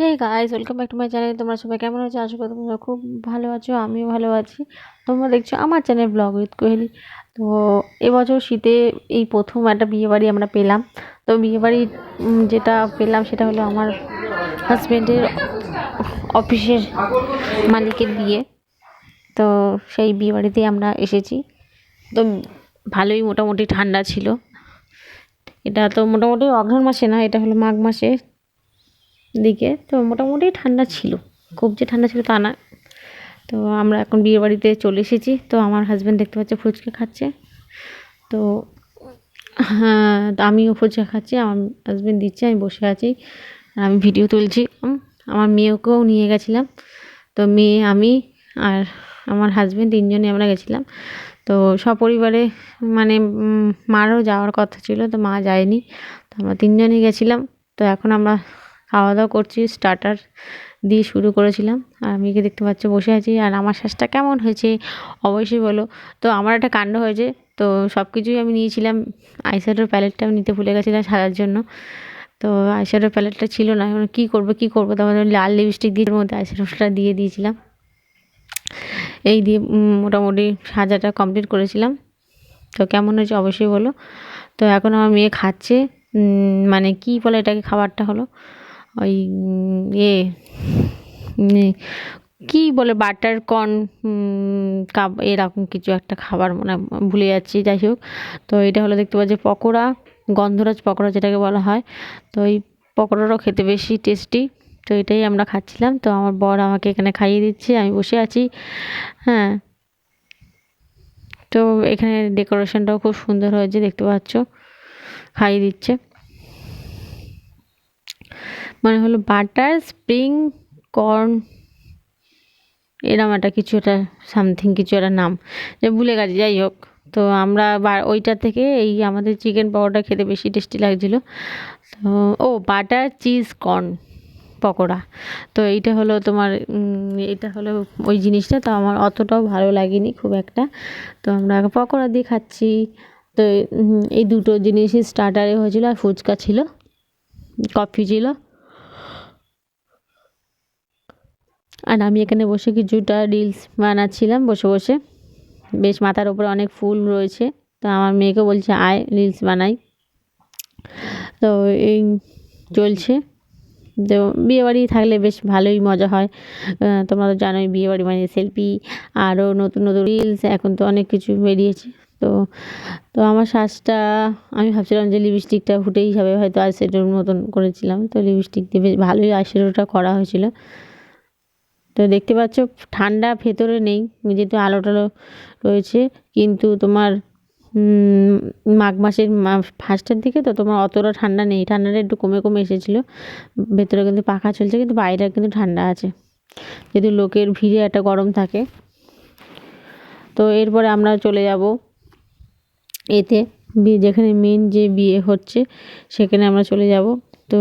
Hey guys welcome back to my channel তোমরা সবাই কেমন আছো? আশা করি তোমরা খুব ভালো আছো, আমিও ভালো আছি। তোমরা দেখছ আমার চ্যানেল ব্লগ উইথ কোহেলি তো এবছর শীতে এই প্রথম একটা বিয়েবাড়ি আমরা পেলাম। তো বিয়েবাড়ি যেটা পেলাম সেটা হলো আমার হাজব্যান্ডের অফিসের মালিকের বিয়ে। তো সেই বিয়েবাড়িতে আমরা এসেছি। তো ভালোই মোটামুটি ঠান্ডা ছিল। এটা তো মোটামুটি অঘ্রাণ মাসে না, এটা হলো মাঘ মাসে। দিকে। তো মোটামুটি ঠান্ডা ছিল। খুব যে ঠান্ডা ছিল তা না। তো আমরা এখন বিয়ে বাড়িতে চলে এসেছি। তো আমার হাজব্যান্ড দেখতে পাচ্ছে ফুচকা খাচ্ছে। তো হ্যাঁ আমিও ফুচকা খাচ্ছি। আমার হাজব্যান্ড দিচ্ছে, আমি বসে আছি। আর আমি ভিডিও তুলছি। আমার মেয়েকেও নিয়ে গেছিলাম। তো মেয়ে, আমি আর আমার হাজব্যান্ড তিনজনে আমরা গেছিলাম। তো সপরিবারে মানে মারও যাওয়ার কথা ছিল। তো মা যায়নি। তো আমরা তিনজনই গেছিলাম। তো এখন আমরা খাওয়া দাওয়া করছি স্টার্টার দিয়ে শুরু করেছিলাম। আর আমি একে দেখতে পাচ্ছ বসে আছি। আর আমার শ্বাসটা কেমন হয়েছে অবশ্যই বলো। তো আমার একটা কাণ্ড হয়েছে। তো সব কিছুই আমি নিয়েছিলাম। আইশ্যাডোর প্যালেটটা আমি নিতে ভুলে গেছিলাম সাজার জন্য। তো আইশ্যাডোর প্যালেটটা ছিল না। এখন কী করব কী করব? তারপর লাল লিপস্টিক দিয়ে মধ্যে আইশ্যাডোটা দিয়ে দিয়েছিলাম। এই দিয়ে মোটামুটি সাজাটা কমপ্লিট করেছিলাম। তো কেমন হয়েছে অবশ্যই বলো। তো এখন আমার মেয়ে খাচ্ছে। মানে কি বলে এটাকে খাবারটা হলো? ওই ইয়ে উম, কি বলে বাটার কর্ন কাপ এরকম কিছু একটা খাবার মনে ভুলে যাচ্ছি যাই হোক। তো এটা হলো দেখতে পাচ্ছি পকোড়া গন্ধরাজ পকোড়া যেটাকে বলা হয়। তো এই পকোড়াটাও খেতে বেশি টেস্টি। তো এটাই আমরা খাচ্ছিলাম। তো আমার বর আমাকে এখানে খাইয়ে দিচ্ছে আমি বসে আছি। হ্যাঁ। তো এখানে ডেকোরেশনটাও খুব সুন্দর হয়েছে দেখতে পাচ্ছ। খাইয়ে দিচ্ছে। মানে হলো বাটার স্প্রিং কর্ন এরম একটা কিছু একটা সামথিং কিছু একটা নাম। যে ভুলে গেছি, যাই হোক। তো আমরা ওইটা থেকে এই আমাদের চিকেন পকোড়া খেতে বেশি টেস্টি লাগছিল। তো, ও বাটার চিজ কর্ন পকোড়া। তো এইটা হলো তোমার এটা হলো ওই জিনিসটা। তো আমার অতটাও ভালো লাগেনি খুব একটা। তো আমরা পকোড়া দিয়ে খাচ্ছি। তো এই দুটো জিনিসই স্টার্টারে হয়েছিলো আর ফুচকা ছিল। কফি ছিল আর আমি এখানে বসে কিছুটা রিলস বানাচ্ছিলাম বসে বসে। বেশ মাথার উপরে অনেক ফুল রয়েছে। তো আমার মেয়েকে বলছে, আয় রিলস বানাই। তো এই চলছে। তো বিয়েবাড়ি থাকলে বেশ ভালোই মজা হয়। তোমরা তো জানোই বিয়েবাড়ি মানে সেলফি আরও নতুন নতুন রিলস এখন তো অনেক কিছু বেরিয়েছে। তো তো আমার শ্বাসটা, আমি ভাবছিলাম যে লিপস্টিকটা ফুটেই যাবে হয়তো আইশ্যাডোর মতন করেছিলাম। তো লিপস্টিক দিয়ে বেশ ভালোই আইশ্যাডোটা করা হয়েছিল। তো দেখতে পাচ্ছ, ঠান্ডা ভেতরে নেই, যেহেতু আলো টালো রয়েছে। কিন্তু তোমার মাঘ মাসের ফার্স্টের দিকে তো তোমার অতটা ঠান্ডা নেই। ঠান্ডাটা একটু কমে কমে এসেছিল। ভেতরে কিন্তু পাখা চলছে, কিন্তু বাইরে কিন্তু ঠান্ডা আছে। যেহেতু লোকের ভিড়ে একটা গরম থাকে। তো এরপরে আমরা চলে যাব এতে যেখানে মেন যে বিয়ে হচ্ছে সেখানে আমরা চলে যাব। তো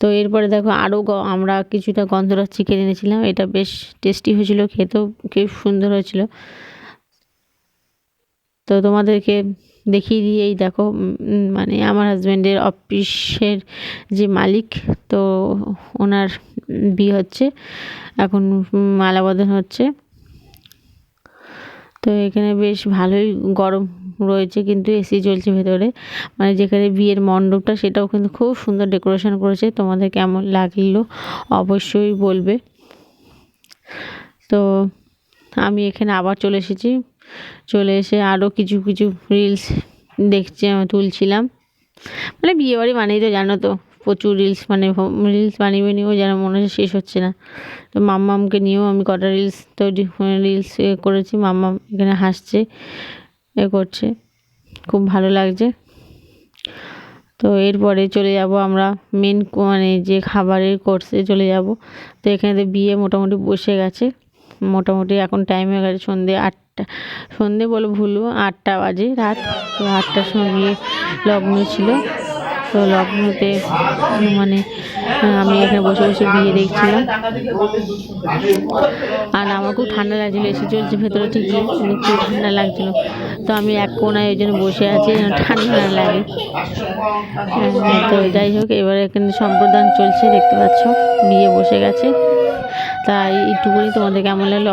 তো এরপরে দেখো আরও আমরা কিছুটা গন্ধরাজ চিকেন এনেছিলাম। এটা বেশ টেস্টি হয়েছিল খেতেও খুব সুন্দর হয়েছিল। তো তোমাদেরকে দেখিয়ে দিই এই দেখো মানে আমার হাজব্যান্ডের অফিসের যে মালিক তো ওনার বিয়ে হচ্ছে এখন উম, মালা বদল হচ্ছে। তো এখানে বেশ ভালোই গরম রয়েছে কিন্তু এসি চলছে ভেতরে। মানে যেখানে বিয়ের মণ্ডপটা, সেটাও কিন্তু খুব সুন্দর ডেকোরেশন করেছে। তোমাদের কেমন লাগল অবশ্যই বলবে। তো আমি এখানে আবার চলে এসেছি। চলে এসে আরও কিছু কিছু রিলস দেখছি তুলছিলাম। মানে বিয়েবাড়ি মানেই তো জানো তো, প্রচুর রিলস মানে রিলস বানিয়ে বানিয়েও যেন মনে হচ্ছে শেষ হচ্ছে না। তো মাম্মামকে নিয়েও আমি কটা রিলস তৈরি রিলস করেছি। মাম্মাম এখানে হাসছে। এ করছে। খুব ভালো লাগছে। তো এরপরে চলে যাব আমরা মেন মানে যে খাবারের কোর্সে চলে যাব। তো এখানে তো বিয়ে মোটামুটি বসে গেছে। মোটামুটি এখন টাইম হয়ে গেছে সন্ধে আটটা। সন্ধে বলে ভুলবো, আটটা বাজে রাত। তো আটটার সময় বিয়ে লগ্ন ছিল। তো লগ্নতে মানে আমি এখানে বসে বসে বিয়ে দেখছিলাম। আর আমার খুব ঠান্ডা লাগছিল এসে চলছে ভেতরে ঠিকই খুব ঠান্ডা লাগছিল। তো আমি এক কোনায় ওই জন্য বসে আছি ঠান্ডা না লাগে। তো যাই হোক, এবারে এখানে সম্প্রদান চলছে, দেখতে পাচ্ছ, বিয়ে বসে গেছে। তাই এইটুকুনি তোমাদের কেমন লাগল?